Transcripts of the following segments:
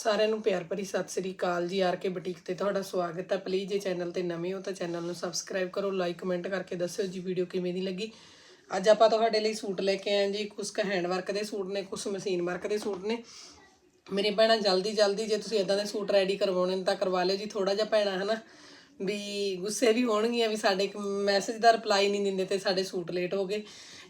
ਸਾਰਿਆਂ ਨੂੰ ਪਿਆਰ ਭਰੀ ਸਤਿ ਸ੍ਰੀ ਅਕਾਲ ਜੀ, ਆਰ ਕੇ ਬੁਟੀਕ ਤੇ ਤੁਹਾਡਾ ਸਵਾਗਤ ਹੈ। ਪਲੀਜ਼ ਜੇ ਚੈਨਲ ਤੇ ਨਵੇਂ ਹੋ ਤਾਂ ਚੈਨਲ ਨੂੰ ਸਬਸਕ੍ਰਾਈਬ ਕਰੋ ਲਾਈਕ ਕਮੈਂਟ ਕਰਕੇ ਦੱਸਿਓ ਜੀ ਵੀਡੀਓ ਕਿਵੇਂ ਦੀ ਲੱਗੀ। ਅੱਜ ਆਪਾਂ ਤੁਹਾਡੇ ਲਈ ਸੂਟ ਲੈ ਕੇ ਆਏ ਹਾਂ ਜੀ ਕੁਝ ਕੁ ਹੈਂਡ ਵਰਕ ਦੇ ਸੂਟ ਨੇ ਕੁਝ ਮਸ਼ੀਨ ਵਰਕ ਦੇ ਸੂਟ ਨੇ। ਮੇਰੇ ਭੈਣਾਂ, ਜਲਦੀ ਜਲਦੀ ਜੇ ਤੁਸੀਂ ਇਦਾਂ ਦੇ ਸੂਟ ਰੈਡੀ ਕਰਵਾਉਣੇ ਨੇ ਤਾਂ ਕਰਵਾ ਲਿਓ ਜੀ ਥੋੜਾ ਜਿਹਾ ਭੈਣਾਂ, ਹਨਾ। ਵੀ ਗੁੱਸੇ ਵੀ ਹੋਣਗੀਆਂ ਵੀ ਸਾਡੇ ਇੱਕ ਮੈਸੇਜ ਦਾ ਰਿਪਲਾਈ ਨਹੀਂ ਦਿੰਦੇ ਤੇ ਸਾਡੇ ਸੂਟ ਲੇਟ ਹੋ ਗਏ।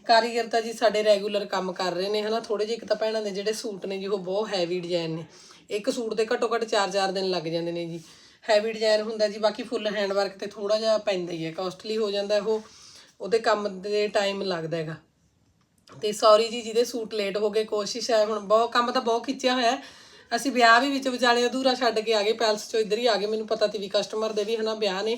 ਕਾਰੀਗਰ ਤਾਂ ਜੀ ਸਾਡੇ ਰੈਗੂਲਰ ਕੰਮ ਕਰ ਰਹੇ ਨੇ, ਹਨਾ। ਥੋੜੇ ਜਿਹੇ ਇੱਕ ਤਾਂ ਭੈਣਾਂ ਦੇ ਜਿਹੜੇ ਸੂਟ ਨੇ ਜੀ, ਉਹ ਬਹੁਤ ਹੈਵੀ ਡਿਜ਼ਾਈਨ ਨੇ। ਇੱਕ ਸੂਟ ਦੇ ਘੱਟੋ ਘੱਟ 4-4 ਦਿਨ ਲੱਗ ਜਾਂਦੇ ਨੇ ਜੀ। ਹੈਵੀ ਡਿਜ਼ਾਈਨ ਹੁੰਦਾ ਜੀ, ਬਾਕੀ ਫੁੱਲ ਹੈਂਡ ਵਰਕ ਤੇ ਥੋੜਾ ਜਿਹਾ ਪੈਂਦਾ ਹੀ ਹੈ ਕਾਸਟਲੀ ਹੋ ਜਾਂਦਾ ਉਹ, ਉਹਦੇ ਕੰਮ ਦੇ ਟਾਈਮ ਲੱਗਦਾ ਹੈਗਾ। ਤੇ ਸੌਰੀ ਜੀ, ਜਿਹਦੇ ਸੂਟ ਲੇਟ ਹੋ ਗਏ, ਕੋਸ਼ਿਸ਼ ਹੈ ਹੁਣ ਬਹੁਤ ਕੰਮ ਤਾਂ ਬਹੁਤ ਖਿੱਚਿਆ ਹੋਇਆ ਅਸੀਂ ਵਿਆਹ ਵੀ ਵਿੱਚ ਵਿਚਾਲੇ ਅਧੂਰਾ ਛੱਡ ਕੇ ਆ ਗਏ ਪੈਲਸ ਚੋਂ ਇੱਧਰ ਹੀ ਆ ਗਏ, ਮੈਨੂੰ ਪਤਾ ਤੇ ਵੀ ਕਸਟਮਰ ਦੇ ਵੀ ਹਨਾ ਵਿਆਹ ਨੇ,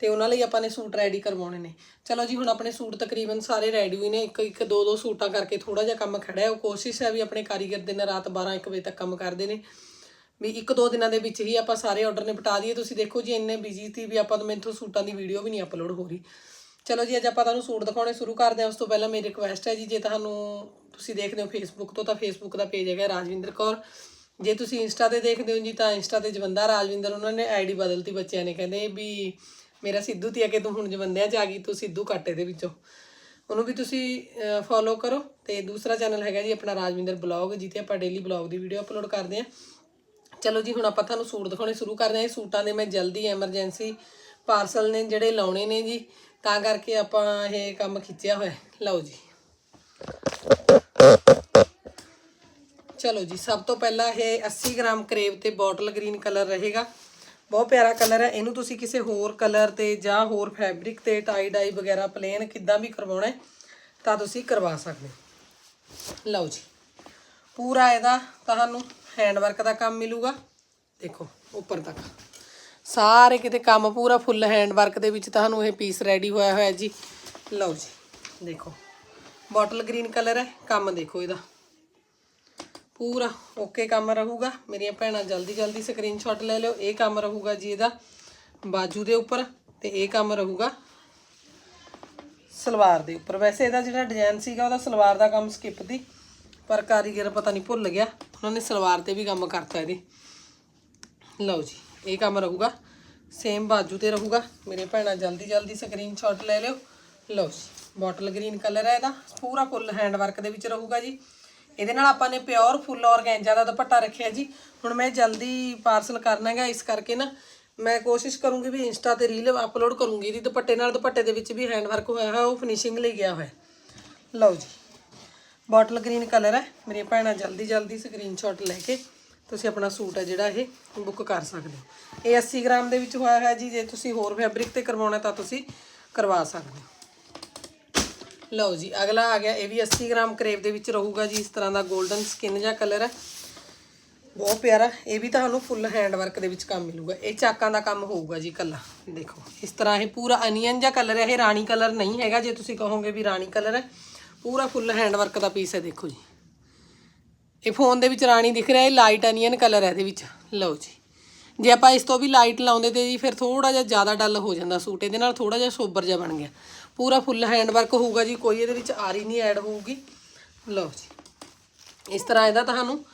ਤੇ ਉਹਨਾਂ ਲਈ ਆਪਾਂ ਨੇ ਸੂਟ ਰੈਡੀ ਕਰਵਾਉਣੇ ਨੇ। ਚਲੋ ਜੀ, ਹੁਣ ਆਪਣੇ ਸੂਟ ਤਕਰੀਬਨ ਸਾਰੇ ਰੈਡੀ ਹੋਏ ਨੇ, ਇੱਕ ਇੱਕ, ਦੋ ਦੋ ਸੂਟਾਂ ਕਰਕੇ ਥੋੜਾ ਜਿਹਾ ਕੰਮ ਖੜਾ ਹੈ। ਉਹ ਕੋਸ਼ਿਸ਼ ਹੈ ਵੀ ਆਪਣੇ ਕਾਰੀਗਰ ਦੇ ਨਾਲ ਰਾਤ 12 1 ਵਜੇ ਤੱਕ ਕੰਮ ਕਰਦੇ ਨੇ। ਵੀ ਇੱਕ ਦੋ ਦਿਨਾਂ ਦੇ ਵਿੱਚ ਹੀ ਆਪਾਂ ਸਾਰੇ ਆਰਡਰ ਨਿਪਟਾ ਦਈਏ। ਤੁਸੀਂ ਦੇਖੋ ਜੀ, ਇੰਨੇ ਬਿਜ਼ੀ ਸੀ ਵੀ ਆਪਾਂ ਤੋਂ ਮੈਥੋਂ ਸੂਟਾਂ ਦੀ ਵੀਡੀਓ ਵੀ ਨਹੀਂ ਅਪਲੋਡ ਹੋ ਰਹੀ। ਚਲੋ ਜੀ, ਅੱਜ ਆਪਾਂ ਤੁਹਾਨੂੰ ਸੂਟ ਦਿਖਾਉਣੇ ਸ਼ੁਰੂ ਕਰਦੇ ਹਾਂ। ਉਸ ਤੋਂ ਪਹਿਲਾਂ ਮੇਰੀ ਰਿਕੁਐਸਟ ਹੈ ਜੀ, ਜੇ ਤੁਹਾਨੂੰ ਤੁਸੀਂ ਦੇਖਦੇ ਹੋ ਫੇਸਬੁੱਕ ਤੋਂ, ਤਾਂ ਫੇਸਬੁੱਕ ਦਾ ਪੇਜ ਹੈਗਾ ਰਾਜਵਿੰਦਰ ਕੌਰ। ਜੇ ਤੁਸੀਂ ਇੰਸਟਾ ਤੇ ਦੇਖਦੇ ਹੋ ਜੀ, ਤਾਂ ਇੰਸਟਾ ਤੇ ਜਵੰਦਾ ਰਾਜਵਿੰਦਰ, ਉਹਨਾਂ ਨੇ ਆਈਡੀ ਬਦਲਤੀ ਬੱਚਿਆਂ ਨੇ। ਕਹਿੰਦੇ ਵੀ ਮੇਰਾ ਸਿੱਧੂ ਤੀ ਆ ਕਿ ਤੂੰ ਹੁਣ ਜਵੰਦਿਆਂ ਚ ਆ ਗਈ, ਤੂੰ ਸਿੱਧੂ ਕੱਟੇ ਦੇ ਵਿੱਚੋਂ। ਉਹਨੂੰ ਵੀ ਤੁਸੀਂ ਫੋਲੋ ਕਰੋ। ਤੇ ਦੂਸਰਾ ਚੈਨਲ ਹੈਗਾ ਜੀ, ਆਪਣਾ ਰਾਜਵਿੰਦਰ ਬਲੌਗ, ਜਿੱਥੇ ਆਪਾਂ ਡੇਲੀ ਬਲੌਗ ਦੀ ਵੀਡੀਓ ਅਪਲੋਡ ਕਰਦੇ ਹਾਂ। ਚਲੋ ਜੀ, ਹੁਣ ਆਪਾਂ ਤੁਹਾਨੂੰ ਸੂਟ ਦਿਖਾਉਣੇ ਸ਼ੁਰੂ ਕਰਦੇ ਹਾਂ। ਇਹ ਸੂਟਾਂ ਦੇ ਮੈਂ ਜਲਦੀ ਐਮਰਜੈਂਸੀ ਪਾਰਸਲ ਨੇ ਜਿਹੜੇ ਲਾਉਣੇ ਨੇ ਜੀ, ਤਾਂ ਕਰਕੇ ਆਪਾਂ ਇਹ ਕੰਮ ਖਿੱਚਿਆ ਹੋਇਆ। ਲਓ ਜੀ। ਚਲੋ ਜੀ, ਸਭ ਤੋਂ ਪਹਿਲਾਂ ਇਹ 80 ਗ੍ਰਾਮ ਕਰੇਵ ਤੇ ਬੋਟਲ ਗ੍ਰੀਨ ਕਲਰ ਰਹੇਗਾ। ਬਹੁਤ ਪਿਆਰਾ ਕਲਰ ਹੈ। ਇਹਨੂੰ ਤੁਸੀਂ ਕਿਸੇ ਹੋਰ ਕਲਰ ਤੇ ਜਾਂ ਹੋਰ ਫੈਬਰਿਕ ਤੇ ਟਾਈ ਡਾਈ ਵਗੈਰਾ ਪਲੇਨ ਕਿੱਦਾਂ ਵੀ ਕਰਵਾਉਣਾ ਤਾਂ ਤੁਸੀਂ ਕਰਵਾ ਸਕਦੇ ਲਓ ਜੀ। ਪੂਰਾ ਇਹਦਾ ਤੁਹਾਨੂੰ ਹੈਂਡ ਵਰਕ ਦਾ ਕੰਮ ਮਿਲੂਗਾ। ਦੇਖੋ, ਉੱਪਰ ਤੱਕ। ਸਾਰੇ ਕਿਤੇ ਕੰਮ ਪੂਰਾ ਫੁੱਲ ਹੈਂਡ ਵਰਕ ਦੇ ਵਿੱਚ ਤੁਹਾਨੂੰ ਇਹ ਪੀਸ ਰੈਡੀ ਹੋਇਆ ਹੋਇਆ ਜੀ। ਲਓ ਜੀ, ਦੇਖੋ। ਬੋਟਲ ਗ੍ਰੀਨ ਕਲਰ ਹੈ, ਕੰਮ ਦੇਖੋ ਇਹਦਾ। ਪੂਰਾ ਓਕੇ ਕੰਮ ਰਹੂਗਾ। ਮੇਰੀਆਂ ਭੈਣਾਂ ਜਲਦੀ ਜਲਦੀ ਸਕਰੀਨਸ਼ਾਟ ਲੈ ਲਿਓ। ਇਹ ਕੰਮ ਰਹੂਗਾ ਜੀ ਇਹਦਾ ਬਾਜੂ ਦੇ ਉੱਪਰ ਤੇ ਇਹ ਕੰਮ ਰਹੂਗਾ ਸਲਵਾਰ ਦੇ ਉੱਪਰ। ਵੈਸੇ ਇਹਦਾ ਜਿਹੜਾ ਡਿਜ਼ਾਈਨ ਸੀਗਾ, ਉਹਦਾ ਸਲਵਾਰ ਦਾ ਕੰਮ ਸਕਿਪ ਦੀ। ਪਰ ਕਾਰੀਗਰ ਪਤਾ ਨਹੀਂ ਭੁੱਲ ਗਿਆ। ਉਹਨਾਂ ਨੇ ਸਲਵਾਰ ਤੇ ਵੀ ਕੰਮ ਕਰਤਾ ਇਹਦੇ। ਲਓ ਜੀ, ਇਹ ਕੰਮ ਰਹੂਗਾ। ਸੇਮ ਬਾਜੂ ਤੇ ਰਹੂਗਾ। ਮੇਰੇ ਭੈਣਾਂ ਜਲਦੀ ਜਲਦੀ ਸਕਰੀਨਸ਼ਾਟ ਲੈ ਲਿਓ। ਲਓ ਜੀ ਬੋਟਲ ਗ੍ਰੀਨ ਕਲਰ ਹੈ ਇਹਦਾ। ਪੂਰਾ ਫੁੱਲ ਹੈਂਡ ਵਰਕ ਦੇ ਵਿੱਚ ਰਹੂਗਾ ਜੀ। ਇਹਦੇ ਨਾਲ ਆਪਾਂ ਨੇ ਪਿਓਰ ਫੁੱਲ ਔਰਗੈਂਜਾ ਦਾ ਦੁਪੱਟਾ ਰੱਖਿਆ ਜੀ। ਹੁਣ ਮੈਂ ਜਲਦੀ ਪਾਰਸਲ ਕਰਨਾ ਹੈਗਾ, ਇਸ ਕਰਕੇ ਨਾ ਮੈਂ ਕੋਸ਼ਿਸ਼ ਕਰੂੰਗੀ ਵੀ ਇੰਸਟਾ ਤੇ ਰੀਲ ਅਪਲੋਡ ਕਰੂੰਗੀ। ਇਹਦੀ ਦੁਪੱਟੇ ਨਾਲ ਦੁਪੱਟੇ ਦੇ ਵਿੱਚ ਵੀ ਹੈਂਡ ਵਰਕ ਹੋਇਆ ਹੈ ਉਹ ਫਿਨਿਸ਼ਿੰਗ ਲਈ ਗਿਆ ਹੋਇਆ। ਲਓ ਜੀ। ਬੋਟਲ ਗ੍ਰੀਨ ਕਲਰ ਹੈ। ਮੇਰੀਆਂ ਭੈਣਾਂ ਜਲਦੀ ਜਲਦੀ ਸਕਰੀਨਸ਼ਾਟ ਲੈ ਕੇ ਤੁਸੀਂ ਆਪਣਾ ਸੂਟ ਹੈ ਜਿਹੜਾ ਇਹ ਬੁੱਕ ਕਰ ਸਕਦੇ ਹੋ। ਇਹ 80 ਗ੍ਰਾਮ ਦੇ ਵਿੱਚ ਹੋਇਆ ਹੈ ਜੀ। ਜੇ ਤੁਸੀਂ ਹੋਰ ਫੈਬਰਿਕ ਤੇ ਕਰਵਾਉਣਾ ਤਾਂ ਤੁਸੀਂ ਕਰਵਾ ਸਕਦੇ ਹੋ। ਲਓ ਜੀ, ਅਗਲਾ ਆ ਗਿਆ। ਇਹ ਵੀ 80 ਗ੍ਰਾਮ ਕਰੇਵ ਦੇ ਵਿੱਚ ਰਹੂਗਾ ਜੀ। ਇਸ ਤਰ੍ਹਾਂ ਦਾ 골ਡਨ ਸਕਿਨ ਜਿਹਾ ਕਲਰ ਹੈ। ਬਹੁਤ ਪਿਆਰਾ। ਇਹ ਵੀ ਤੁਹਾਨੂੰ ਫੁੱਲ ਹੈਂਡ ਵਰਕ ਦੇ ਵਿੱਚ ਕੰਮ ਮਿਲੂਗਾ। ਇਹ ਚਾਕਾਂ ਦਾ ਕੰਮ ਹੋਊਗਾ ਜੀ ਕੱਲਾ ਦੇਖੋ, ਇਸ ਤਰ੍ਹਾਂ ਇਹ ਪੂਰਾ ਅਨੀਅਨ ਜਿਹਾ ਕਲਰ ਹੈ। ਇਹ ਰਾਣੀ ਕਲਰ ਨਹੀਂ ਹੈਗਾ। ਜੇ ਤੁਸੀਂ ਕਹੋਗੇ ਵੀ ਰਾਣੀ ਕਲਰ ਹੈ ਪੂਰਾ ਫੁੱਲ ਹੈਂਡ ਵਰਕ ਦਾ ਪੀਸ ਹੈ, ਦੇਖੋ ਜੀ। ਇਹ ਫੋਨ ਦੇ ਵਿੱਚ ਰਾਣੀ ਦਿਖ ਰਿਹਾ, ਇਹ ਲਾਈਟ ਅਨੀਅਨ ਕਲਰ ਹੈ ਇਹਦੇ ਵਿੱਚ। ਲਓ ਜੀ। ਜੇ ਆਪਾਂ ਇਸ ਤੋਂ ਵੀ ਲਾਈਟ ਲਾਉਂਦੇ ਤੇ ਜੀ, ਫਿਰ ਥੋੜਾ ਜਿਹਾ ਜ਼ਿਆਦਾ ਡੱਲ ਹੋ ਜਾਂਦਾ ਸੂਟ। ਇਹਦੇ ਨਾਲ ਥੋੜਾ ਜਿਹਾ ਸੋਬਰ ਜਿਹਾ ਬਣ ਗਿਆ। ਪੂਰਾ ਫੁੱਲ ਹੈਂਡ ਵਰਕ ਹੋਊਗਾ ਜੀ, ਕੋਈ ਇਹਦੇ ਵਿੱਚ ਆਰੀ ਨਹੀਂ ਐਡ ਹੋਊਗੀ। ਲਓ ਜੀ। ਇਸ ਤਰ੍ਹਾਂ ਇਹਦਾ ਤੁਹਾਨੂੰ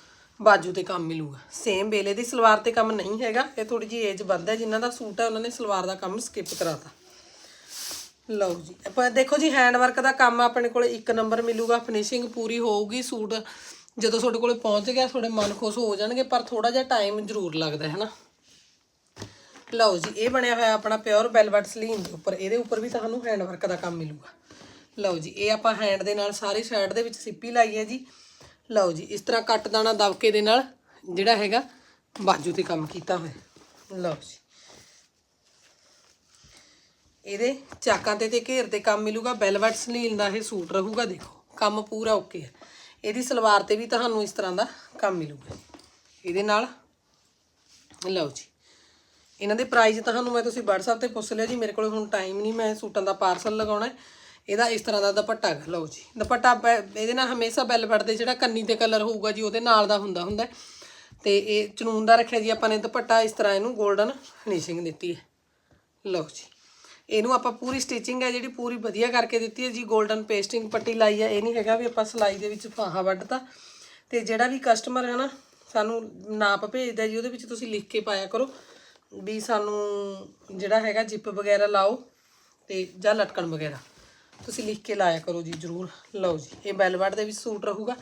ਬਾਜੂ ਤੇ ਕੰਮ ਮਿਲੂਗਾ। ਸੇਮ ਬੇਲੇ ਦੀ ਸਲਵਾਰ ਤੇ ਕੰਮ ਨਹੀਂ ਹੈਗਾ। ਇਹ ਥੋੜੀ ਜੀ ਏਜ ਵੱਧ ਹੈ। ਜਿਨ੍ਹਾਂ ਦਾ ਸੂਟ ਹੈ, ਉਹਨਾਂ ਨੇ ਸਲਵਾਰ ਦਾ ਕੰਮ ਸਕਿਪ ਕਰਾਤਾ। ਲਓ ਜੀ, ਆਪਾਂ ਦੇਖੋ ਜੀ ਹੈਂਡ ਵਰਕ ਦਾ ਕੰਮ ਆਪਣੇ ਕੋਲ ਇੱਕ ਨੰਬਰ ਮਿਲੂਗਾ ਫਿਨਿਸ਼ਿੰਗ ਪੂਰੀ ਹੋਊਗੀ, ਸੂਟ ਜਦੋਂ ਤੁਹਾਡੇ ਕੋਲ ਪਹੁੰਚ ਗਿਆ, ਤੁਹਾਡੇ ਮਨ ਖੁਸ਼ ਹੋ ਜਾਣਗੇ, ਪਰ ਥੋੜਾ ਜਿਹਾ ਟਾਈਮ ਜ਼ਰੂਰ ਲੱਗਦਾ, ਹੈ ਨਾ? ਲਓ ਜੀ, ਇਹ ਬਣਿਆ ਹੋਇਆ ਆਪਣਾ ਪਿਓਰ ਵੈਲਵਟ ਸਲੀਨ ਦੇ ਉੱਪਰ, ਇਹਦੇ ਉੱਪਰ ਵੀ ਤੁਹਾਨੂੰ ਹੈਂਡ ਵਰਕ ਦਾ ਕੰਮ ਮਿਲੂਗਾ। ਲਓ ਜੀ, ਇਹ ਆਪਾਂ ਹੈਂਡ ਦੇ ਨਾਲ ਸਾਰੀ ਸਾਈਡ ਦੇ ਵਿੱਚ ਸਿੱਪੀ ਲਾਈ ਹੈ ਜੀ। ਲਓ ਜੀ, ਇਸ ਤਰ੍ਹਾਂ ਕੱਟ ਦਾਣਾ ਦਬਕੇ ਦੇ ਨਾਲ ਜਿਹੜਾ ਹੈਗਾ, ਬਾਜੂ ਤੇ ਕੰਮ ਕੀਤਾ ਹੋਇਆ। ਲਓ ਜੀ। ਇਹਦੇ ਚਾਕਾਂ ਤੇ ਤੇ ਘੇਰ ਤੇ ਕੰਮ ਮਿਲੂਗਾ ਬੈਲਵਟ ਸਲੀਨ ਦਾ ਇਹ ਸੂਟ ਰਹੂਗਾ, ਦੇਖੋ। ਕੰਮ ਪੂਰਾ ਓਕੇ ਹੈ ਇਹਦੀ ਸਲਵਾਰ ਤੇ ਵੀ ਤੁਹਾਨੂੰ ਇਸ ਤਰ੍ਹਾਂ ਦਾ ਕੰਮ ਮਿਲੂਗਾ। ਇਹਦੇ ਨਾਲ, ਲਓ ਜੀ। ਇਹਨਾਂ ਦੇ ਪ੍ਰਾਈਸ ਤੁਹਾਨੂੰ ਮੈਂ ਤੁਸੀਂ WhatsApp ਤੇ ਪੁੱਛ ਲਿਆ ਜੀ, ਮੇਰੇ ਕੋਲ ਹੁਣ ਟਾਈਮ ਨਹੀਂ, ਮੈਂ ਸੂਟਾਂ ਦਾ ਪਾਰਸਲ ਲਗਾਉਣਾ ਇਹਦਾ ਇਸ ਤਰ੍ਹਾਂ ਦਾ ਦੁਪੱਟਾ ਲਓ ਜੀ। ਦੁਪੱਟਾ ਬੈ- ਇਹਦੇ ਨਾਲ ਹਮੇਸ਼ਾ ਬੈਲਵਟ ਦੇ ਜਿਹੜਾ ਕੰਨੀ ਤੇ ਕਲਰ ਹੋਊਗਾ ਜੀ, ਉਹਦੇ ਨਾਲ ਦਾ ਹੁੰਦਾ ਹੁੰਦਾ ਹੈ। ਤੇ ਇਹ ਚਨੂਨ ਦਾ ਰੱਖਿਆ ਜੀ, ਆਪਾਂ ਨੇ ਦੁਪੱਟਾ ਇਸ ਤਰ੍ਹਾਂ ਇਹਨੂੰ 골ਡਨ ਫਿਨਿਸ਼ਿੰਗ ਦਿੱਤੀ ਹੈ। ਲਓ ਜੀ। ਇਹਨੂੰ ਆਪਾਂ ਪੂਰੀ ਸਟਿਚਿੰਗ ਹੈ ਜਿਹੜੀ ਪੂਰੀ ਵਧੀਆ ਕਰਕੇ ਦਿੱਤੀ ਹੈ ਜੀ 골ਡਨ ਪੇਸਟਿੰਗ ਪੱਟੀ ਲਾਈ ਹੈ। ਇਹ ਨਹੀਂ ਹੈਗਾ ਵੀ ਆਪਾਂ ਸਲਾਈ ਦੇ ਵਿੱਚ ਫਾਹਾ ਵੱਢਤਾ। ਤੇ ਜਿਹੜਾ ਵੀ ਕਸਟਮਰ ਹੈ ਨਾ, ਸਾਨੂੰ ਨਾਪ ਭੇਜਦਾ ਜੀ, ਉਹਦੇ ਵਿੱਚ ਤੁਸੀਂ ਲਿਖ ਕੇ ਪਾਇਆ ਕਰੋ ਵੀ ਸਾਨੂੰ ਜਿਹੜਾ ਹੈਗਾ ਜਿਪ ਵਗੈਰਾ ਲਾਓ ਤੇ ਜਾਂ ਲਟਕਣ ਵਗੈਰਾ। ਤੁਸੀਂ ਲਿਖ ਕੇ ਲਾਇਆ ਕਰੋ ਜੀ, ਜਰੂਰ। ਲਓ ਜੀ, ਇਹ ਬੈਲਵਟ ਦੇ ਵਿੱਚ ਸੂਟ ਰਹੂਗਾ।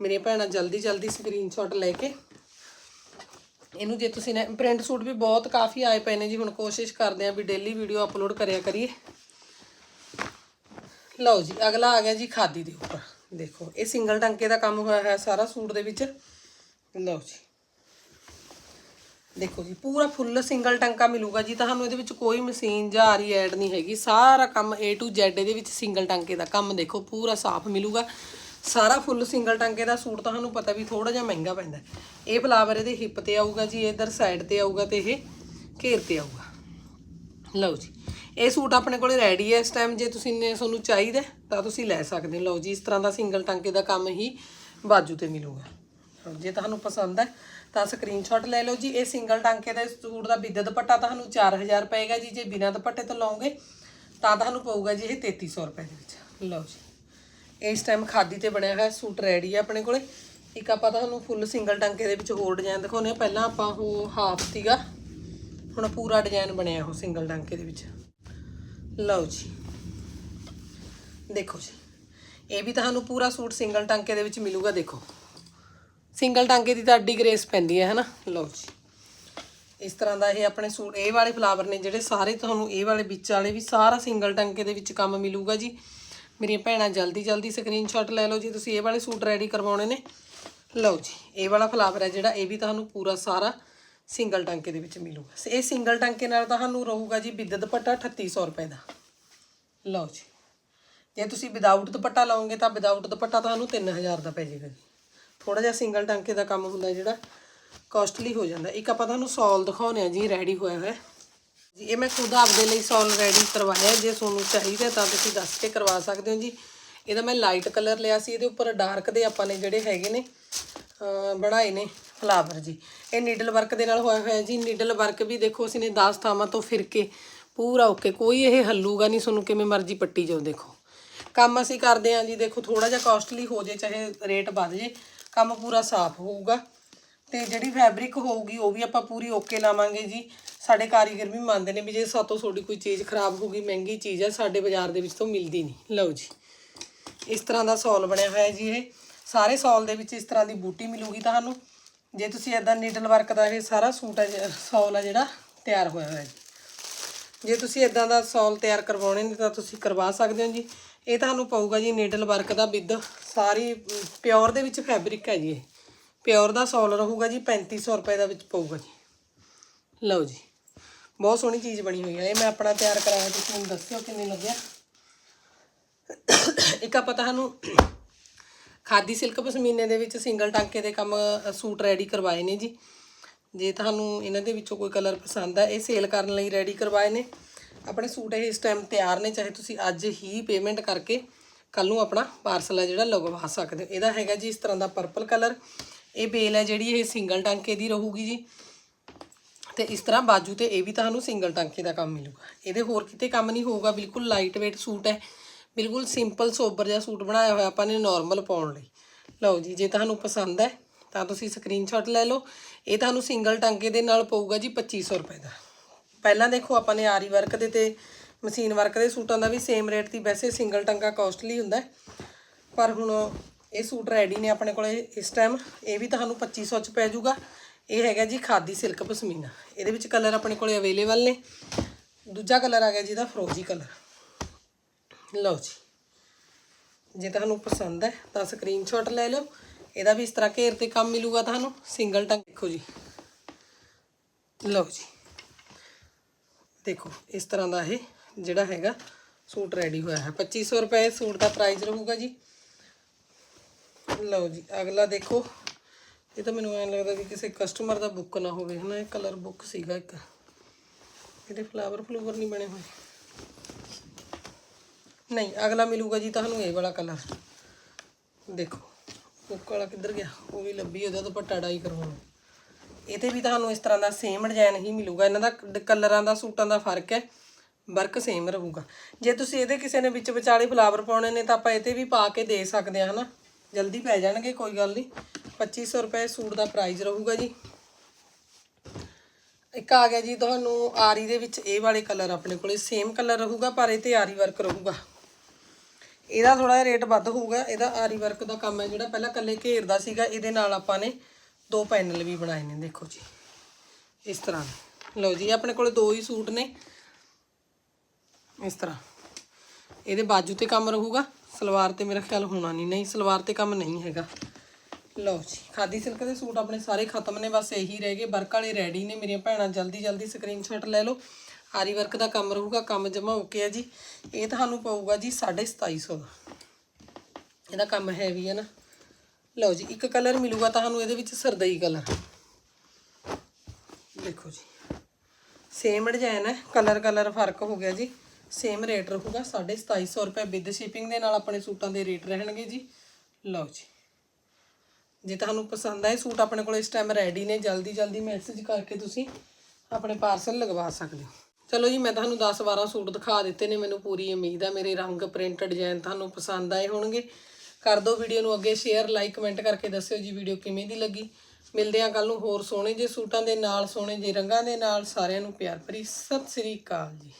ਮੇਰੀਆਂ ਭੈਣਾਂ ਜਲਦੀ ਜਲਦੀ ਸਕਰੀਨਸ਼ਾਟ ਲੈ ਕੇ ਇਹਨੂੰ ਜੇ ਤੁਸੀਂ ਨੇ ਪ੍ਰਿੰਟ ਸੂਟ ਵੀ ਬਹੁਤ ਕਾਫੀ ਆਏ ਪਏ ਨੇ ਜੀ, ਹੁਣ ਕੋਸ਼ਿਸ਼ ਕਰਦੇ ਆਂ ਵੀ ਡੇਲੀ ਵੀਡੀਓ ਅਪਲੋਡ ਕਰਿਆ ਕਰੀਏ। ਲਓ ਜੀ, ਅਗਲਾ ਆ ਗਿਆ ਜੀ ਖਾਦੀ ਦੇ ਉੱਪਰ। ਦੇਖੋ, ਇਹ ਸਿੰਗਲ ਟਾਂਕੇ ਦਾ ਕੰਮ ਹੋਇਆ ਹੈ ਸਾਰਾ ਸੂਟ ਦੇ ਵਿੱਚ। ਲਓ ਜੀ। ਦੇਖੋ ਜੀ, ਪੂਰਾ ਫੁੱਲ ਸਿੰਗਲ ਟਾਂਕਾ ਮਿਲੂਗਾ ਜੀ। ਤੁਹਾਨੂੰ ਇਹਦੇ ਵਿੱਚ ਕੋਈ ਮਸ਼ੀਨ ਜਾਂ ਆਰੀ ਐਡ ਨਹੀਂ ਹੈਗੀ। ਸਾਰਾ ਕੰਮ A to Z ਇਹਦੇ ਵਿੱਚ ਸਿੰਗਲ ਟਾਂਕੇ ਦਾ ਕੰਮ ਦੇਖੋ, ਪੂਰਾ ਸਾਫ਼ ਮਿਲੂਗਾ। ਸਾਰਾ ਫੁੱਲ ਸਿੰਗਲ ਟਾਂਕੇ ਦਾ ਸੂਟ ਤੁਹਾਨੂੰ ਪਤਾ ਵੀ ਥੋੜਾ ਜਿਹਾ ਮਹਿੰਗਾ ਪੈਂਦਾ। ਇਹ ਫਲਾਵਰ ਇਹਦੇ ਹਿੱਪ ਤੇ ਆਊਗਾ ਜੀ ਇਧਰ ਸਾਈਡ ਤੇ ਆਊਗਾ ਤੇ ਇਹ ਘੇਰ ਤੇ ਆਊਗਾ। ਲਓ ਜੀ ਇਹ ਸੂਟ ਆਪਣੇ ਕੋਲੇ ਰੈਡੀ ਹੈ ਇਸ ਟਾਈਮ ਜੇ ਤੁਸੀਂ ਨੇ ਤੁਹਾਨੂੰ ਚਾਹੀਦਾ ਤਾਂ ਤੁਸੀਂ ਲੈ ਸਕਦੇ ਹੋ। ਲਓ ਜੀ ਇਸ ਤਰ੍ਹਾਂ ਦਾ ਸਿੰਗਲ ਟਾਂਕੇ ਦਾ ਕੰਮ ਹੀ ਬਾਜੂ ਤੇ ਮਿਲੂਗਾ। ਲਓ, ਜੇ ਤੁਹਾਨੂੰ ਪਸੰਦ ਹੈ ਤਾਂ ਸਕਰੀਨਸ਼ਾਟ ਲੈ ਲਓ ਜੀ। ਇਹ ਸਿੰਗਲ ਟਾਂਕੇ ਦਾ ਸੂਟ ਦਾ ਬਿੱਦ ਦੁਪੱਟਾ ਤੁਹਾਨੂੰ 4000 ਪਏਗਾ ਜੀ। ਜੇ ਬਿਨਾਂ ਦੁਪੱਟੇ ਤੋਂ ਲਓਗੇ ਤਾਂ ਤੁਹਾਨੂੰ ਪਊਗਾ ਜੀ ਇਹ 3300 ਰੁਪਏ ਦੇ ਵਿੱਚ। ਲਓ ਜੀ ਇਸ ਟਾਈਮ ਖਾਦੀ ਤੇ ਬਣਿਆ ਹੋਇਆ ਸੂਟ ਰੈਡੀ ਆ ਆਪਣੇ ਕੋਲੇ। ਇੱਕ ਆਪਾਂ ਤੁਹਾਨੂੰ ਫੁੱਲ ਸਿੰਗਲ ਟਾਂਕੇ ਦੇ ਵਿੱਚ ਹੋਰ ਡਿਜ਼ਾਈਨ ਦਿਖਾਉਂਦੇ ਆ ਪਹਿਲਾਂ ਆਪਾਂ ਉਹ ਹਾਫ ਸੀਗਾ। ਹੁਣ ਪੂਰਾ ਡਿਜ਼ਾਈਨ ਬਣਿਆ ਉਹ ਸਿੰਗਲ ਟਾਂਕੇ ਦੇ ਵਿੱਚ। ਲਓ ਜੀ। ਦੇਖੋ ਜੀ। ਇਹ ਵੀ ਤੁਹਾਨੂੰ ਪੂਰਾ ਸੂਟ ਸਿੰਗਲ ਟਾਂਕੇ ਦੇ ਵਿੱਚ ਮਿਲੂਗਾ, ਦੇਖੋ। ਸਿੰਗਲ ਟਾਂਕੇ ਦੀ ਤਾਂ ਅੱਡੀ ਗ੍ਰੇਸ ਪੈਂਦੀ ਹੈ, ਹਨਾ? ਲਓ ਜੀ। ਇਸ ਤਰ੍ਹਾਂ ਦਾ ਇਹ ਆਪਣੇ ਸੂਟ, ਇਹ ਵਾਲੇ ਫਲਾਵਰ ਨੇ ਜਿਹੜੇ ਸਾਰੇ ਤੁਹਾਨੂੰ, ਇਹ ਵਾਲੇ ਵਿੱਚ ਵਾਲੇ ਵੀ ਸਾਰਾ ਸਿੰਗਲ ਟਾਂਕੇ ਦੇ ਵਿੱਚ ਕੰਮ ਮਿਲੂਗਾ ਜੀ। ਮੇਰੀਆਂ ਭੈਣਾਂ ਜਲਦੀ ਜਲਦੀ ਸਕਰੀਨਸ਼ਾਟ ਲੈ ਲਓ ਜੀ, ਤੁਸੀਂ ਇਹ ਵਾਲੇ ਸੂਟ ਰੈਡੀ ਕਰਵਾਉਣੇ ਨੇ। ਲਓ ਜੀ, ਇਹ ਵਾਲਾ ਫਲਾਵਰ ਹੈ ਜਿਹੜਾ, ਇਹ ਵੀ ਤੁਹਾਨੂੰ ਪੂਰਾ ਸਾਰਾ ਸਿੰਗਲ ਟਾਂਕੇ ਦੇ ਵਿੱਚ ਮਿਲੂਗਾ। ਇਹ ਸਿੰਗਲ ਟਾਂਕੇ ਨਾਲ ਤੁਹਾਨੂੰ ਰਹੂਗਾ ਜੀ ਬਿੱਦ ਦੁਪੱਟਾ 3800 ਰੁਪਏ ਦਾ। ਲਓ ਜੀ, ਜੇ ਤੁਸੀਂ ਵਿਦਆਊਟ ਦੁਪੱਟਾ ਲਓਗੇ ਤਾਂ ਵਿਦਆਊਟ ਦੁਪੱਟਾ ਤੁਹਾਨੂੰ 3000 ਦਾ ਪੈ ਜਾਏਗਾ ਜੀ। ਥੋੜਾ ਜਿਹਾ ਸਿੰਗਲ ਟਾਂਕੇ ਦਾ ਕੰਮ ਹੁੰਦਾ ਜਿਹੜਾ ਕਾਸਟਲੀ ਹੋ ਜਾਂਦਾ। ਇੱਕ ਆਪਾਂ ਤੁਹਾਨੂੰ ਸੌਲ ਦਿਖਾਉਣੇ ਆ ਜੀ ਰੈਡੀ ਹੋਇਆ ਹੋਇਆ। ਜੀ, ਇਹ ਮੈਂ ਖੁਦ ਆਪਦੇ ਲਈ ਸੌਲ ਰੈਡੀ ਕਰਵਾਇਆ। ਜੇ ਤੁਹਾਨੂੰ ਚਾਹੀਦਾ ਤਾਂ ਤੁਸੀਂ ਦੱਸ ਕੇ ਕਰਵਾ ਸਕਦੇ ਹੋ ਜੀ। ਇਹਦਾ ਮੈਂ ਲਾਈਟ ਕਲਰ ਲਿਆ ਸੀ, ਇਹਦੇ ਉੱਪਰ ਡਾਰਕ ਦੇ ਆਪਾਂ ਨੇ ਜਿਹੜੇ ਹੈਗੇ ਨੇ ਬਣਾਏ ਨੇ ਫਲਾਵਰ ਜੀ। ਇਹ ਨੀਡਲ ਵਰਕ ਦੇ ਨਾਲ ਹੋਇਆ ਹੋਇਆ ਜੀ। ਨੀਡਲ ਵਰਕ ਵੀ ਦੇਖੋ, ਅਸੀਂ ਨੇ 10 ਥਾਵਾਂ ਤੋਂ ਫਿਰ ਕੇ ਪੂਰਾ ਓਕੇ ਕੋਈ ਇਹ ਹੱਲੂਗਾ ਨਹੀਂ ਤੁਹਾਨੂੰ ਕਿਵੇਂ ਮਰਜ਼ੀ ਪੱਟੀ ਜਾਓ, ਦੇਖੋ। ਕੰਮ ਅਸੀਂ ਕਰਦੇ ਹਾਂ ਜੀ, ਦੇਖੋ ਥੋੜਾ ਜਿਹਾ ਕਾਸਟਲੀ ਹੋ ਜੇ, ਚਾਹੇ ਰੇਟ ਵੱਧ ਜੇ, ਕੰਮ ਪੂਰਾ ਸਾਫ਼ ਹੋਊਗਾ। ਤੇ ਜਿਹੜੀ ਫੈਬਰਿਕ ਹੋਊਗੀ, ਉਹ ਵੀ ਆਪਾਂ ਪੂਰੀ ਓਕੇ ਲਾਵਾਂਗੇ ਜੀ। ਸਾਡੇ ਕਾਰੀਗਰ ਵੀ ਮੰਨਦੇ ਨੇ ਵੀ ਜੇ ਸਾਤੋਂ ਤੁਹਾਡੀ ਕੋਈ ਚੀਜ਼ ਖਰਾਬ ਹੋ ਗਈ, ਮਹਿੰਗੀ ਚੀਜ਼ ਹੈ ਸਾਡੇ ਬਾਜ਼ਾਰ ਦੇ ਵਿੱਚ ਤੋਂ ਮਿਲਦੀ ਨਹੀਂ। ਲਓ ਜੀ। ਇਸ ਤਰ੍ਹਾਂ ਦਾ ਸੌਲ ਬਣਿਆ ਹੋਇਆ ਜੀ ਇਹ। ਸਾਰੇ ਸੌਲ ਦੇ ਵਿੱਚ ਇਸ ਤਰ੍ਹਾਂ ਦੀ ਬੂਟੀ ਮਿਲੂਗੀ ਤੁਹਾਨੂੰ। ਜੇ ਤੁਸੀਂ ਇਦਾਂ ਨੀਡਲ ਵਰਕ ਦਾ ਇਹ ਸਾਰਾ ਸੂਟ ਹੈ ਜ- ਸੌਲ ਹੈ ਜਿਹੜਾ, ਤਿਆਰ ਹੋਇਆ ਹੋਇਆ ਜੀ। ਜੇ ਤੁਸੀਂ ਇਦਾਂ ਦਾ ਸੌਲ ਤਿਆਰ ਕਰਵਾਉਣੇ ਨੇ ਤਾਂ ਤੁਸੀਂ ਕਰਵਾ ਸਕਦੇ ਹੋ ਜੀ। ਇਹ ਤੁਹਾਨੂੰ ਪਊਗਾ ਜੀ ਨੀਡਲ ਵਰਕ ਦਾ ਵਿਦ ਸਾਰੀ, ਪਿਓਰ ਦੇ ਵਿੱਚ ਫੈਬਰਿਕ ਹੈ ਜੀ ਇਹ। ਪਿਓਰ ਦਾ ਸੌਲ ਰਹੂਗਾ ਜੀ 3500 ਰੁਪਏ ਦਾ ਵਿੱਚ ਪਊਗਾ ਜੀ। ਲਓ ਜੀ। ਬਹੁਤ ਸੋਹਣੀ ਚੀਜ਼ ਬਣੀ ਹੋਈ ਹੈ। ਇਹ ਮੈਂ ਆਪਣਾ ਤਿਆਰ ਕਰਾਇਆ, ਤੁਸੀਂ ਮੈਨੂੰ ਦੱਸਿਓ ਕਿੰਨੇ ਲੱਗਿਆ ਇੱਕ ਆਪਾਂ ਤੁਹਾਨੂੰ ਖਾਦੀ ਸਿਲਕ ਪਸ਼ਮੀਨੇ ਦੇ ਵਿੱਚ ਸਿੰਗਲ ਟਾਂਕੇ ਦੇ ਕੰਮ ਸੂਟ ਰੈਡੀ ਕਰਵਾਏ ਨੇ ਜੀ। ਜੇ ਤੁਹਾਨੂੰ ਇਹਨਾਂ ਦੇ ਵਿੱਚੋਂ ਕੋਈ ਕਲਰ ਪਸੰਦ ਆ, ਇਹ ਸੇਲ ਕਰਨ ਲਈ ਰੈਡੀ ਕਰਵਾਏ ਨੇ। ਆਪਣੇ ਸੂਟ ਇਹ ਇਸ ਟਾਈਮ ਤਿਆਰ ਨੇ, ਚਾਹੇ ਤੁਸੀਂ ਅੱਜ ਹੀ ਪੇਮੈਂਟ ਕਰਕੇ ਕੱਲ ਨੂੰ ਆਪਣਾ ਪਾਰਸਲ ਹੈ ਜਿਹੜਾ, ਲਗਵਾ ਸਕਦੇ ਹੋ। ਇਹਦਾ ਹੈਗਾ ਜੀ ਇਸ ਤਰ੍ਹਾਂ ਦਾ ਪਰਪਲ ਕਲਰ ਇਹ ਬੇਲ ਹੈ ਜਿਹੜੀ ਇਹ ਸਿੰਗਲ ਟਾਂਕੇ ਦੀ ਰਹੂਗੀ ਜੀ। ਤੇ ਇਸ ਤਰ੍ਹਾਂ ਬਾਜੂ ਤੇ ਇਹ ਵੀ ਤੁਹਾਨੂੰ ਸਿੰਗਲ ਟਾਂਕੇ ਦਾ ਕੰਮ ਮਿਲੂਗਾ ਇਹਦੇ ਹੋਰ ਕਿਤੇ ਕੰਮ ਨਹੀਂ ਹੋਊਗਾ, ਬਿਲਕੁਲ ਲਾਈਟ weight ਸੂਟ ਹੈ। ਬਿਲਕੁਲ ਸਿੰਪਲ ਸੋਬਰ ਜਿਹਾ ਸੂਟ ਬਣਾਇਆ ਹੋਇਆ ਆਪਾਂ ਨੇ ਨਾਰਮਲ ਪਾਉਣ ਲਈ। ਲਓ ਜੀ, ਜੇ ਤੁਹਾਨੂੰ ਪਸੰਦ ਹੈ, ਤਾਂ ਤੁਸੀਂ ਸਕਰੀਨਸ਼ਾਟ ਲੈ ਲਓ। ਇਹ ਤੁਹਾਨੂੰ ਸਿੰਗਲ ਟਾਂਕੇ ਦੇ ਨਾਲ ਪਊਗਾ ਜੀ 2500 ਰੁਪਏ ਦਾ। ਪਹਿਲਾਂ ਦੇਖੋ ਆਪਾਂ ਨੇ ਆਰੀ ਵਰਕ ਦੇ ਤੇ ਮਸ਼ੀਨ ਵਰਕ ਦੇ ਸੂਟਾਂ ਦਾ ਵੀ ਸੇਮ ਰੇਟ ਸੀ ਵੈਸੇ ਸਿੰਗਲ ਟਾਂਕਾ ਕਾਸਟਲੀ ਹੁੰਦਾ ਪਰ ਹੁਣ ਇਹ ਸੂਟ ਰੈਡੀ ਨੇ ਆਪਣੇ ਕੋਲੇ ਇਸ ਟਾਈਮ ਇਹ ਵੀ ਤੁਹਾਨੂੰ 2500 ਚ ਪੈ ਜਾਊਗਾ। ਇਹ ਹੈਗਾ ਜੀ ਖਾਦੀ ਸਿਲਕ ਪਸ਼ਮੀਨਾ। ਇਹਦੇ ਵਿੱਚ ਕਲਰ ਆਪਣੇ ਕੋਲੇ ਅਵੇਲੇਬਲ ਨੇ। ਦੂਜਾ ਕਲਰ ਆ ਗਿਆ ਜੀ ਦਾ ਫਰੋਜੀ ਕਲਰ। ਲਓ ਜੀ। ਜੇ ਤੁਹਾਨੂੰ ਪਸੰਦ ਹੈ ਤਾਂ ਸਕਰੀਨਸ਼ਾਟ ਲੈ ਲਓ। ਇਹਦਾ ਵੀ ਇਸ ਤਰ੍ਹਾਂ ਘੇਰ ਤੇ ਕੰਮ ਮਿਲੂਗਾ ਤੁਹਾਨੂੰ। ਸਿੰਗਲ ਟੰਗ ਦੇਖੋ ਜੀ। ਲਓ ਜੀ। ਦੇਖੋ, ਇਸ ਤਰ੍ਹਾਂ ਦਾ ਇਹ ਜਿਹੜਾ ਹੈਗਾ ਸੂਟ ਰੈਡੀ ਹੋਇਆ ਹੈ। 2500 ਰੁਪਏ ਸੂਟ ਦਾ ਪ੍ਰਾਈਸ ਰਹੂਗਾ ਜੀ। ਲਓ ਜੀ, ਅਗਲਾ ਦੇਖੋ। ਇਹ ਤਾਂ ਮੈਨੂੰ ਐਂ ਲੱਗਦਾ ਵੀ ਕਿਸੇ ਕਸਟਮਰ ਦਾ ਬੁੱਕ ਨਾ ਹੋਵੇ, ਹਨਾ? ਇਹ ਕਲਰ ਬੁੱਕ ਸੀਗਾ ਇੱਕ। ਇਹਦੇ ਫਲਾਵਰ ਫਲੂਵਰ ਨਹੀਂ ਬਣੇ ਹੋਏ। ਨਹੀਂ, ਅਗਲਾ ਮਿਲੂਗਾ ਜੀ ਤੁਹਾਨੂੰ ਇਹ ਵਾਲਾ ਕਲਰ ਦੇਖੋ ਬੁੱਕ ਵਾਲਾ ਕਿੱਧਰ ਗਿਆ? ਉਹ ਵੀ ਲੱਭੀ, ਉਹਦਾ ਦੁਪੱਟਾ ਡਾਈ ਕਰਵਾਉਣਾ। ਇਹਤੇ ਵੀ ਤੁਹਾਨੂੰ ਇਸ ਤਰ੍ਹਾਂ ਦਾ ਸੇਮ ਡਿਜ਼ਾਈਨ ਹੀ ਮਿਲੂਗਾ। ਇਹਨਾਂ ਦਾ ਕਲਰਾਂ ਦਾ, ਸੂਟਾਂ ਦਾ ਫ਼ਰਕ ਹੈ। ਵਰਕ ਸੇਮ ਰਹੂਗਾ। ਜੇ ਤੁਸੀਂ ਇਹਦੇ ਕਿਸੇ ਨੇ ਵਿੱਚ ਵਿਚਾਲੇ ਫਲਾਵਰ ਪਾਉਣੇ ਨੇ, ਤਾਂ ਆਪਾਂ ਇਹਤੇ ਵੀ ਪਾ ਕੇ ਦੇ ਸਕਦੇ ਹਾਂ, ਹਨਾ? ਜਲਦੀ ਪੈ ਜਾਣਗੇ, ਕੋਈ ਗੱਲ ਨਹੀਂ। 2500 ਰੁਪਏ ਸੂਟ ਦਾ ਪ੍ਰਾਈਸ ਰਹੂਗਾ ਜੀ। ਇੱਕ ਆ ਗਿਆ ਜੀ, ਤੁਹਾਨੂੰ ਆਰੀ ਦੇ ਵਿੱਚ ਇਹ ਵਾਲੇ ਕਲਰ ਆਪਣੇ ਕੋਲੇ ਸੇਮ ਕਲਰ ਰਹੂਗਾ, ਪਰ ਇਹ ਤੇ ਆਰੀ ਵਰਕ ਰਹੂਗਾ। ਇਹਦਾ ਥੋੜਾ ਜਿਹਾ ਰੇਟ ਵੱਧ ਹੋਊਗਾ, ਇਹਦਾ ਆਰੀ ਵਰਕ ਦਾ ਕੰਮ ਹੈ ਜਿਹੜਾ ਪਹਿਲਾਂ ਕੱਲੇ ਘੇਰਦਾ ਸੀਗਾ, ਇਹਦੇ ਨਾਲ ਆਪਾਂ ਨੇ ਦੋ ਪੈਨਲ ਵੀ ਬਣਾਏ ਨੇ, ਦੇਖੋ ਜੀ। ਇਸ ਤਰ੍ਹਾਂ ਲਓ ਜੀ, ਆਪਣੇ ਕੋਲੇ ਦੋ ਹੀ ਸੂਟ ਨੇ। ਇਸ ਤਰ੍ਹਾਂ। ਇਹਦੇ ਬਾਜੂ ਤੇ ਕੰਮ ਰਹੂਗਾ, ਸਲਵਾਰ ਤੇ ਮੇਰਾ ਖਿਆਲ ਹੋਣਾ ਨਹੀਂ ਨਹੀਂ ਸਲਵਾਰ ਤੇ ਕੰਮ ਨਹੀਂ ਹੈਗਾ। ਲਓ ਜੀ, ਖਾਦੀ ਸਿਲਕ ਦੇ ਸੂਟ ਆਪਣੇ ਸਾਰੇ ਖਤਮ ਨੇ, ਬਸ ਇਹੀ ਰਹਿ ਗਏ। ਵਰਕ ਵਾਲੇ ਰੈਡੀ ਨੇ ਮੇਰੀਆਂ ਭੈਣਾਂ, ਜਲਦੀ ਜਲਦੀ ਸਕਰੀਨਸ਼ਾਟ ਲੈ ਲਓ। ਆਰੀ ਵਰਕ ਦਾ ਕੰਮ ਰਹੂਗਾ, ਕੰਮ ਜਮਾ ਓਕੇ ਆ ਜੀ। ਇਹ ਤੁਹਾਨੂੰ ਪਊਗਾ ਜੀ 2750 ਦਾ। ਇਹਦਾ ਕੰਮ ਹੈਵੀ ਹੈ ਨਾ। ਲਓ ਜੀ, ਇੱਕ ਕਲਰ ਮਿਲੂਗਾ ਤੁਹਾਨੂੰ, ਇਹਦੇ ਵਿੱਚ ਸਰਦਈ ਕਲਰ ਦੇਖੋ ਜੀ। ਸੇਮ ਡਿਜ਼ਾਈਨ ਹੈ ਕਲਰ ਕਲਰ ਫ਼ਰਕ ਹੋ ਗਿਆ ਜੀ। ਸੇਮ ਰੇਟ ਰਹੂਗਾ 2750 ਰੁਪਏ ਵਿਦ ਸ਼ਿਪਿੰਗ ਦੇ ਨਾਲ ਆਪਣੇ ਸੂਟਾਂ ਦੇ ਰੇਟ ਰਹਿਣਗੇ ਜੀ। ਲਓ ਜੀ। ਜੇ ਤੁਹਾਨੂੰ ਪਸੰਦ ਆਏ ਸੂਟ ਆਪਣੇ ਕੋਲ ਇਸ ਟਾਈਮ ਰੈਡੀ ਨੇ, ਜਲਦੀ ਜਲਦੀ ਮੈਸੇਜ ਕਰਕੇ ਤੁਸੀਂ ਆਪਣੇ ਪਾਰਸਲ ਲਗਵਾ ਸਕਦੇ ਹੋ। ਚਲੋ ਜੀ, ਮੈਂ ਤੁਹਾਨੂੰ 10 12 ਸੂਟ ਦਿਖਾ ਦਿੱਤੇ ਨੇ, ਮੈਨੂੰ ਪੂਰੀ ਉਮੀਦ ਆ, ਮੇਰੇ ਰੰਗ ਪ੍ਰਿੰਟ ਡਿਜ਼ਾਈਨ ਤੁਹਾਨੂੰ ਪਸੰਦ ਆਏ ਹੋਣਗੇ। ਕਰ ਦਿਓ ਵੀਡੀਓ ਨੂੰ ਅੱਗੇ ਸ਼ੇਅਰ ਲਾਈਕ ਕਮੈਂਟ ਕਰਕੇ ਦੱਸਿਓ ਜੀ ਵੀਡੀਓ ਕਿਵੇਂ ਦੀ ਲੱਗੀ। ਮਿਲਦੇ ਹਾਂ ਕੱਲ ਨੂੰ ਹੋਰ ਸੋਹਣੇ ਜੇ ਸੂਟਾਂ ਦੇ ਨਾਲ, ਸੋਹਣੇ ਜੇ ਰੰਗਾਂ ਦੇ ਨਾਲ। ਸਾਰਿਆਂ ਨੂੰ ਪਿਆਰ ਭਰੀ ਸਤਿ ਸ੍ਰੀ ਅਕਾਲ ਜੀ।